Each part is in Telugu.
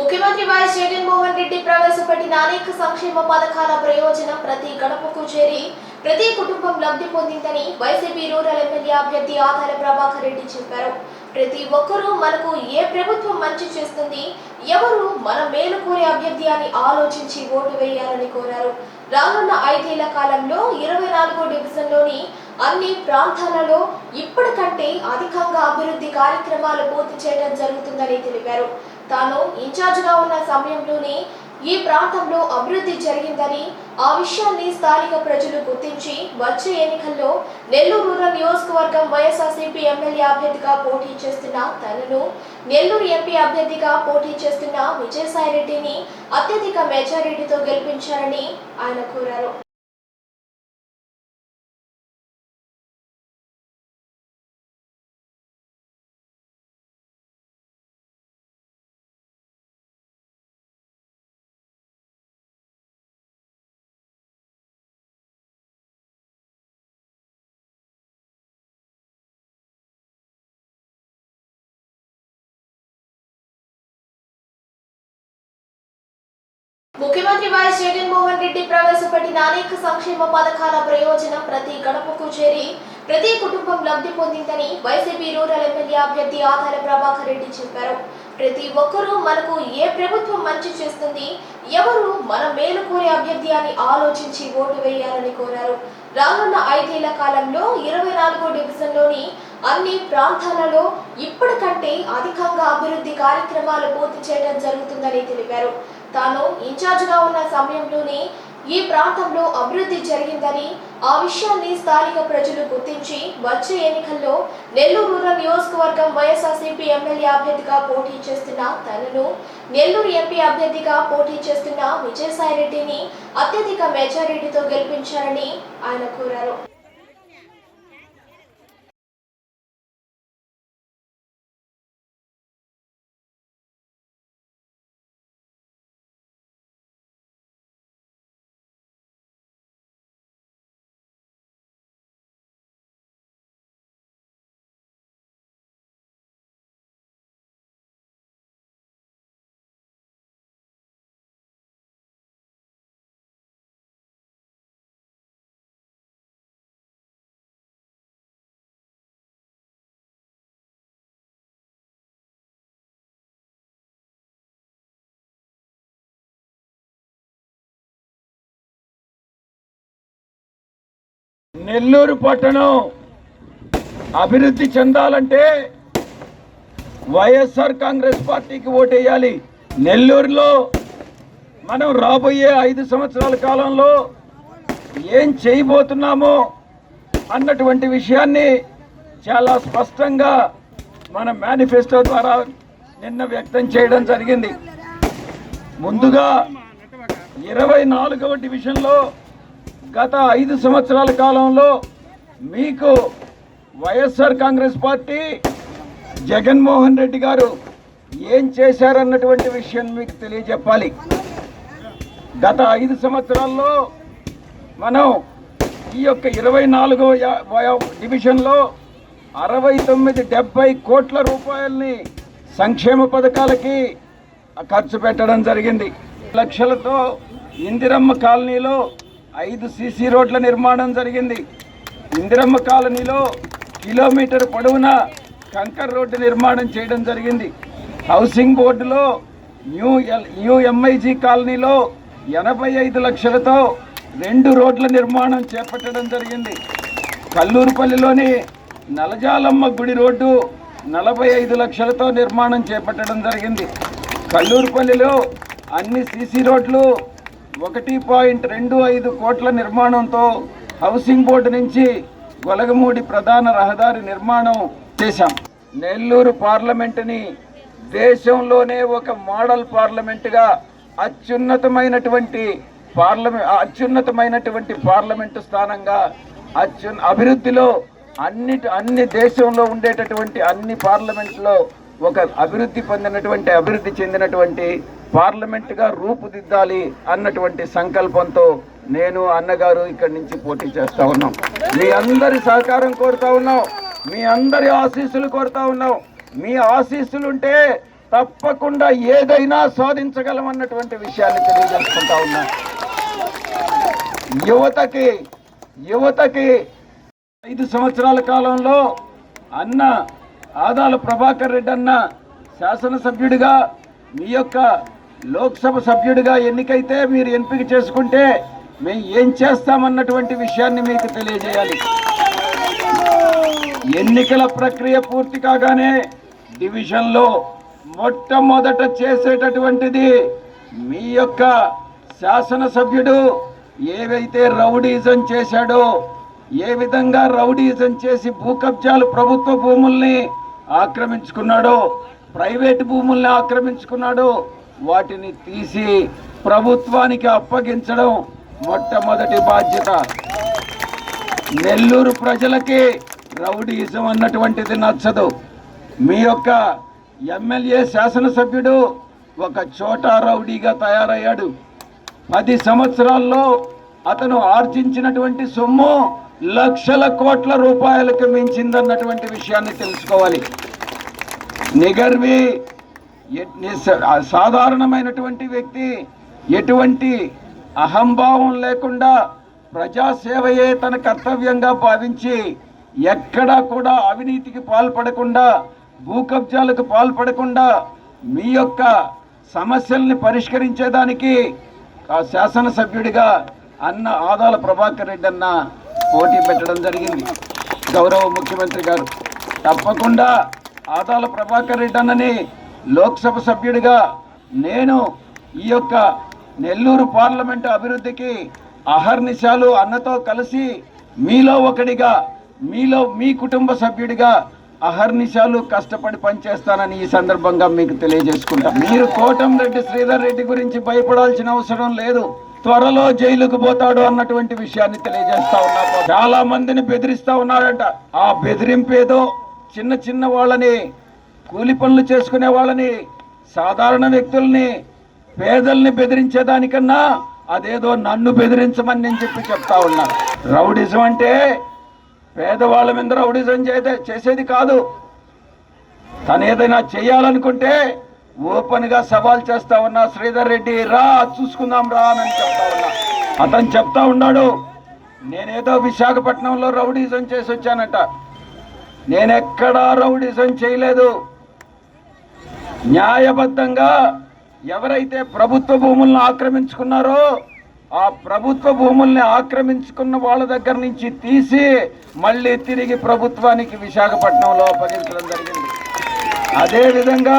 ముఖ్యమంత్రి వైఎస్ జగన్మోహన్ రెడ్డి ప్రవేశపెట్టిన అనేక సంక్షేమ పథకాల ప్రయోజనం ప్రతి గడపకు చేరి ప్రతి కుటుంబం లబ్ధి పొందిందని వైసీపీ రూరల్ ఎమ్మెల్యే అభ్యర్థి ఆధార ప్రభాకర్ రెడ్డి చెప్పారు. ప్రతి ఒక్కరూ మనకు ఏ ప్రభుత్వం మంచి చేస్తుంది ఎవరు మన మేలు కోరే అభ్యర్థి అని ఆలోచించి ఓటు వేయాలని కోరారు. రానున్న ఐదేళ్ళ కాలంలో ఇరవై నాలుగో డివిజన్లోని అన్ని ప్రాంతాలలో ఇప్పటికంటే అధికంగా అభివృద్ధి కార్యక్రమాలు పూర్తి చేయడం జరుగుతుందని తెలిపారు. తాను ఇన్ఛార్జిగా ఉన్న సమయంలోనే ఈ ప్రాంతంలో అభివృద్ధి జరిగిందని ఆ విషయాన్ని స్థానిక ప్రజలు గుర్తించి వచ్చే ఎన్నికల్లో నెల్లూరు రూరల్ నియోజకవర్గం వైఎస్ఆర్సీపీ ఎమ్మెల్యే అభ్యర్థిగా పోటీ చేస్తున్న తనను నెల్లూరు ఎంపీ అభ్యర్థిగా పోటీ చేస్తున్న విజయసాయిరెడ్డిని అత్యధిక మెజారిటీతో గెలిపించారని ఆయన కోరారు. ముఖ్యమంత్రి వైఎస్ జగన్మోహన్ రెడ్డి ప్రవేశపెట్టిన అనేక సంక్షేమ పథకాల ప్రయోజనం ప్రతి గడపకు చేరి ప్రతి కుటుంబం లబ్ధి పొందిందని వైసీపీ రూరల్ ఎమ్మెల్యే అభ్యర్థి ఆధార ప్రభాకర్ రెడ్డి చెప్పారు. ప్రతి ఒక్కరూ మనకు ఏ ప్రభుత్వం మంచి చేస్తుంది ఎవరు మన మేలు కోరే అభ్యర్థి అని ఆలోచించి ఓటు వేయాలని కోరారు. రానున్న ఐదేళ్ళ కాలంలో ఇరవై నాలుగో డివిజన్లోని అన్ని ప్రాంతాలలో ఇప్పటికంటే అధికంగా అభివృద్ధి కార్యక్రమాలు పూర్తి చేయడం జరుగుతుందని తెలిపారు. తాను ఇన్ఛార్జిగా ఉన్న సమయంలోనే ఈ ప్రాంతంలో అభివృద్ధి జరిగిందని ఆ విషయాన్ని స్థానిక ప్రజలు గుర్తించి వచ్చే ఎన్నికల్లో నెల్లూరు రూరల్ నియోజకవర్గం వైఎస్ఆర్సీపీ ఎమ్మెల్యే అభ్యర్థిగా పోటీ చేస్తున్న తనను నెల్లూరు ఎంపీ అభ్యర్థిగా పోటీ చేస్తున్న విజయసాయిరెడ్డిని అత్యధిక మెజారిటీతో గెలిపించారని ఆయన కోరారు. నెల్లూరు పట్టణం అభివృద్ధి చెందాలంటే వైఎస్ఆర్ కాంగ్రెస్ పార్టీకి ఓటేయాలి. నెల్లూరులో మనం రాబోయే ఐదు సంవత్సరాల కాలంలో ఏం చేయబోతున్నామో అన్నటువంటి విషయాన్ని చాలా స్పష్టంగా మన మేనిఫెస్టో ద్వారా నిన్న వ్యక్తం చేయడం జరిగింది. ముందుగా ఇరవై నాలుగవ డివిజన్లో గత ఐదు సంవత్సరాల కాలంలో మీకు వైఎస్ఆర్ కాంగ్రెస్ పార్టీ జగన్మోహన్ రెడ్డి గారు ఏం చేశారన్నటువంటి విషయం మీకు తెలియజెప్పాలి. గత ఐదు సంవత్సరాల్లో మనం ఈ యొక్క ఇరవై నాలుగవ డివిజన్లో అరవై తొమ్మిది డెబ్బై కోట్ల రూపాయల్ని సంక్షేమ పథకాలకి ఖర్చు పెట్టడం జరిగింది. లక్షలతో ఇందిరమ్మ కాలనీలో ఐదు సీసీ రోడ్ల నిర్మాణం జరిగింది. ఇందిరమ్మ కాలనీలో కిలోమీటర్ పొడవున కంకర్ రోడ్డు నిర్మాణం చేయడం జరిగింది. హౌసింగ్ బోర్డులో న్యూ ఎల్ న్యూ ఎంఐజీ కాలనీలో ఎనభై ఐదు లక్షలతో రెండు రోడ్ల నిర్మాణం చేపట్టడం జరిగింది. కల్లూరుపల్లిలోని నలజాలమ్మ గుడి రోడ్డు నలభై ఐదు లక్షలతో నిర్మాణం చేపట్టడం జరిగింది. కల్లూరుపల్లిలో అన్ని సీసీ రోడ్లు ఒకటి పాయింట్ రెండు ఐదు కోట్ల నిర్మాణంతో హౌసింగ్ బోర్డు నుంచి గొలగమూడి ప్రధాన రహదారి నిర్మాణం చేశాం. నెల్లూరు పార్లమెంటుని దేశంలోనే ఒక మోడల్ పార్లమెంటుగా అత్యున్నతమైనటువంటి పార్లమెంట్ అత్యున్నతమైనటువంటి పార్లమెంటు స్థానంగా అత్యున్ అభివృద్ధిలో అన్ని అన్ని దేశంలో ఉండేటటువంటి అన్ని పార్లమెంట్లో ఒక అభివృద్ధి పొందినటువంటి అభివృద్ధి చెందినటువంటి పార్లమెంట్గా రూపుదిద్దాలి అన్నటువంటి సంకల్పంతో నేను అన్నగారు ఇక్కడి నుంచి పోటీ చేస్తా ఉన్నాం. మీ అందరి సహకారం కోరుతా ఉన్నాం. మీ అందరి ఆశీస్సులు కోరుతా ఉన్నాం. మీ ఆశీస్సులుంటే తప్పకుండా ఏదైనా సాధించగలం అన్నటువంటి విషయాన్ని తెలియజేసుకుంటా ఉన్నా. యువతకి యువతకి ఐదు సంవత్సరాల కాలంలో అన్న ఆదాల ప్రభాకర్ రెడ్డి అన్న శాసనసభ్యుడిగా మీ యొక్క లోక్సభ సభ్యుడిగా ఎన్నికైతే మీరు ఎంపిక చేసుకుంటే మేము ఏం చేస్తామన్నటువంటి విషయాన్ని మీకు తెలియజేయాలి. ఎన్నికల ప్రక్రియ పూర్తి కాగానే డివిజన్లో మొట్టమొదట చేసేటటువంటిది మీ యొక్క శాసనసభ్యుడు ఏవైతే రౌడీజం చేశాడో ఏ విధంగా రౌడీజం చేసి భూ కబ్జాలు ప్రభుత్వ భూముల్ని ఆక్రమించుకున్నాడో ప్రైవేట్ భూముల్ని ఆక్రమించుకున్నాడో వాటిని తీసి ప్రభుత్వానికి అప్పగించడం మొట్టమొదటి బాధ్యత. నెల్లూరు ప్రజలకి రౌడీయిజం అన్నటువంటిది నచ్చదు. మీ యొక్క ఎమ్మెల్యే శాసనసభ్యుడు ఒక చోట రౌడీగా తయారయ్యాడు. పది సంవత్సరాల్లో అతను ఆర్జించినటువంటి సొమ్ము లక్షల కోట్ల రూపాయలకు మించిందన్నటువంటి విషయాన్ని తెలుసుకోవాలి. నిగర్వి సాధారణమైనటువంటి వ్యక్తి ఎటువంటి అహంభావం లేకుండా ప్రజాసేవయే తన కర్తవ్యంగా భావించి ఎక్కడా కూడా అవినీతికి పాల్పడకుండా భూ కబ్జాలకు పాల్పడకుండా మీ యొక్క సమస్యల్ని పరిష్కరించేదానికి ఆ శాసనసభ్యుడిగా అన్న ఆదాల ప్రభాకర్ రెడ్డి అన్న పోటీ పెట్టడం జరిగింది. గౌరవ ముఖ్యమంత్రి గారు. తప్పకుండా ఆదాల ప్రభాకర్ రెడ్డి అన్నని లోక్సభ సభ్యుడిగా నేను ఈ యొక్క నెల్లూరు పార్లమెంటు అభివృద్ధికి అహర్నిశాలు అన్నతో కలిసి మీలో ఒకడిగా మీలో మీ కుటుంబ సభ్యుడిగా అహర్నిశాలు కష్టపడి పనిచేస్తానని ఈ సందర్భంగా మీకు తెలియజేసుకుంటా. మీరు కోటంరెడ్డి శ్రీధర్ రెడ్డి గురించి భయపడాల్సిన అవసరం లేదు. త్వరలో జైలుకు పోతాడు అన్నటువంటి విషయాన్ని తెలియజేస్తా ఉన్నా. చాలా మందిని బెదిరిస్తా ఉన్నాడంట ఆ బెదిరింపు ఏదో చిన్న చిన్న వాళ్ళని కూలి పనులు చేసుకునే వాళ్ళని సాధారణ వ్యక్తుల్ని పేదల్ని బెదిరించేదానికన్నా అదేదో నన్ను బెదిరించమని నేను చెప్పి చెప్తా ఉన్నా. రౌడిజం అంటే పేదవాళ్ళ మీద రౌడిజం చేతే చేసేది కాదు. తను ఏదైనా చేయాలనుకుంటే ఓపెన్గా సవాల్ చేస్తా ఉన్నా శ్రీధర్ రెడ్డి రా చూసుకుందాం రా అని చెప్తా ఉన్నా. అతను చెప్తా ఉన్నాడు నేనేదో విశాఖపట్నంలో రౌడీజం చేసి వచ్చానట నేనెక్కడా రౌడీజం చేయలేదు. న్యాయబద్ధంగా ఎవరైతే ప్రభుత్వ భూములను ఆక్రమించుకున్నారో ఆ ప్రభుత్వ భూముల్ని ఆక్రమించుకున్న వాళ్ళ దగ్గర నుంచి తీసి మళ్ళీ తిరిగి ప్రభుత్వానికి విశాఖపట్నంలో అప్పగించడం జరిగింది. అదేవిధంగా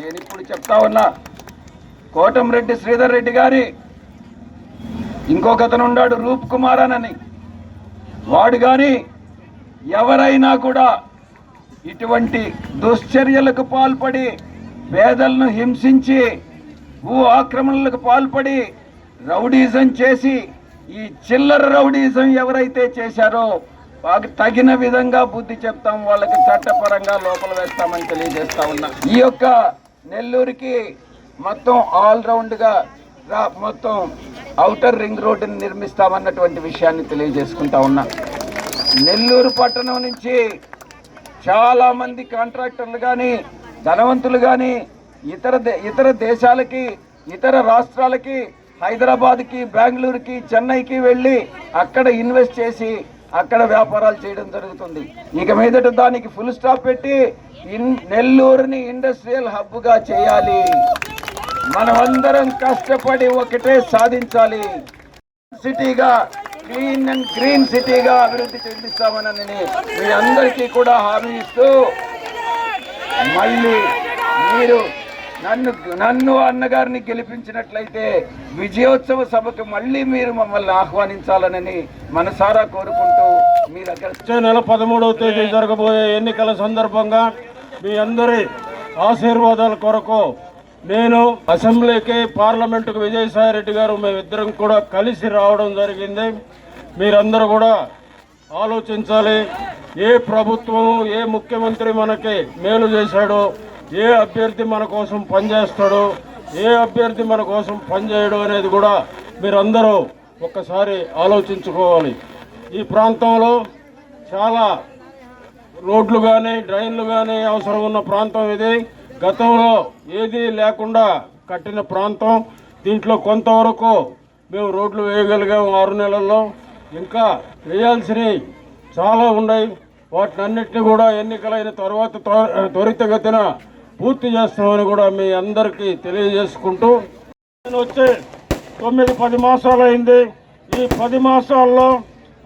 నేను ఇప్పుడు చెప్తా ఉన్నా కోటంరెడ్డి శ్రీధర్ రెడ్డి గారి ఇంకొక అతను ఉన్నాడు రూప్ కుమార్ అని వాడు కానీ ఎవరైనా కూడా ఇటువంటి దుశ్చర్యలకు పాల్పడి పేదలను హింసించి భూ ఆక్రమణలకు పాల్పడి రౌడీజం చేసి ఈ చిల్లర రౌడీజం ఎవరైతే చేశారో వాళ్ళకి తగిన విధంగా బుద్ధి చెప్తాం వాళ్ళకి చట్టపరంగా లోపల వేస్తామని తెలియజేస్తా ఉన్నా. ఈ యొక్క నెల్లూరుకి మొత్తం ఆల్ రౌండ్గా రా మొత్తం అవుటర్ రింగ్ రోడ్డుని నిర్మిస్తామన్నటువంటి విషయాన్ని తెలియజేసుకుంటా ఉన్నా. నెల్లూరు పట్టణం నుంచి చాలామంది కాంట్రాక్టర్లు కానీ ధనవంతులు కానీ ఇతర దే- ఇతర దేశాలకి ఇతర రాష్ట్రాలకి హైదరాబాద్కి బెంగళూరుకి చెన్నైకి వెళ్ళి అక్కడ ఇన్వెస్ట్ చేసి అక్కడ వ్యాపారాలు చేయడం జరుగుతుంది. ఇక మీదట దానికి ఫుల్ స్టాప్ పెట్టి ఇన్ నెల్లూరుని ఇండస్ట్రియల్ హబ్గా చేయాలి. మనమందరం కష్టపడి ఒకటే సాధించాలి. సిటీగా క్లీన్ అండ్ గ్రీన్ సిటీగా అభివృద్ధి చెందిస్తామని మీ అందరికీ కూడా హామీ ఇస్తూ మళ్ళీ మీరు నన్ను నన్ను అన్నగారిని గెలిపించినట్లయితే విజయోత్సవ సభకు మళ్ళీ మీరు మమ్మల్ని ఆహ్వానించాలనని మనసారా కోరుకుంటూ మీ దగ్గర వచ్చే నెల పదమూడవ తేదీ జరగబోయే ఎన్నికల సందర్భంగా మీ అందరి ఆశీర్వాదాల కొరకు నేను అసెంబ్లీకి పార్లమెంటుకు విజయసాయి రెడ్డి గారు మేమిద్దరం కూడా కలిసి రావడం జరిగింది. మీరందరూ కూడా ఆలోచించాలి. ఏ ప్రభుత్వం ఏ ముఖ్యమంత్రి మనకి మేలు చేశాడో ఏ అభ్యర్థి మన కోసం పనిచేస్తాడో ఏ అభ్యర్థి మన కోసం పనిచేయడం అనేది కూడా మీరందరూ ఒక్కసారి ఆలోచించుకోవాలి. ఈ ప్రాంతంలో చాలా రోడ్లు కానీ డ్రైన్లు కానీ అవసరం ఉన్న ప్రాంతం ఇది. గతంలో ఏది లేకుండా కట్టిన ప్రాంతం. దీంట్లో కొంతవరకు మేము రోడ్లు వేయగలిగాం ఆరు నెలల్లో. ఇంకా వేయాల్సినవి చాలా ఉన్నాయి. వాటినన్నింటినీ కూడా ఎన్నికలైన తర్వాత త్వరితగతిన పూర్తి చేస్తామని కూడా మీ అందరికీ తెలియజేసుకుంటూ నేను వచ్చి తొమ్మిది పది మాసాలైంది. ఈ పది మాసాల్లో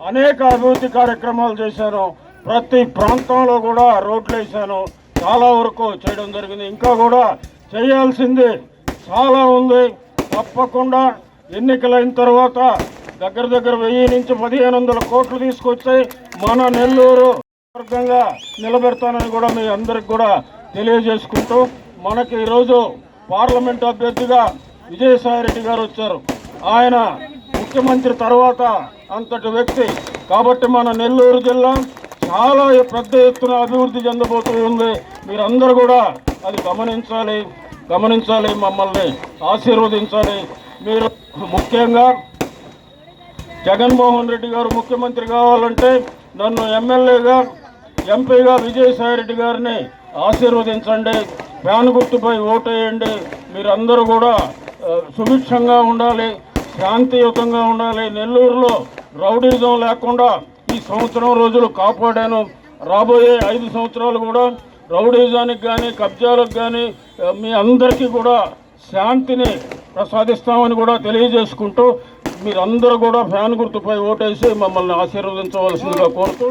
అనేక అభివృద్ధి కార్యక్రమాలు చేశాను. ప్రతి ప్రాంతంలో కూడా రోడ్లు వేసాను చాలా వరకు చేయడం జరిగింది. ఇంకా కూడా చేయాల్సింది చాలా ఉంది. తప్పకుండా ఎన్నికలైన తర్వాత దగ్గర దగ్గర వెయ్యి నుంచి పదిహేను వందల కోట్లు తీసుకొచ్చి మన నెల్లూరు వర్గంగా నిలబెడతానని కూడా మీ అందరికి కూడా తెలియజేసుకుంటూ మనకి ఈరోజు పార్లమెంట్ అభ్యర్థిగా విజయసాయి రెడ్డి గారు వచ్చారు. ఆయన ముఖ్యమంత్రి తర్వాత అంతటి వ్యక్తి. కాబట్టి మన నెల్లూరు జిల్లా చాలా పెద్ద ఎత్తున అభివృద్ధి చెందబోతూ ఉంది. మీరందరూ కూడా అది గమనించాలి గమనించాలి మమ్మల్ని ఆశీర్వదించాలి. మీరు ముఖ్యంగా జగన్మోహన్ రెడ్డి గారు ముఖ్యమంత్రి కావాలంటే నన్ను ఎమ్మెల్యేగా ఎంపీగా విజయసాయి రెడ్డి గారిని ఆశీర్వదించండి ఫ్యాన్ గుర్తుపై ఓటేయండి. మీరందరూ కూడా సుభిక్షంగా ఉండాలి శాంతియుతంగా ఉండాలి. నెల్లూరులో రౌడీజం లేకుండా ఈ సంవత్సరం రోజులు కాపాడాను. రాబోయే ఐదు సంవత్సరాలు కూడా రౌడీజానికి కానీ కబ్జాలకు కానీ మీ అందరికీ కూడా శాంతిని ప్రసాదిస్తామని కూడా తెలియజేసుకుంటూ మీరందరూ కూడా ఫ్యాన్ గుర్తుపై ఓటేసి మమ్మల్ని ఆశీర్వదించవలసిందిగా కోరుతూ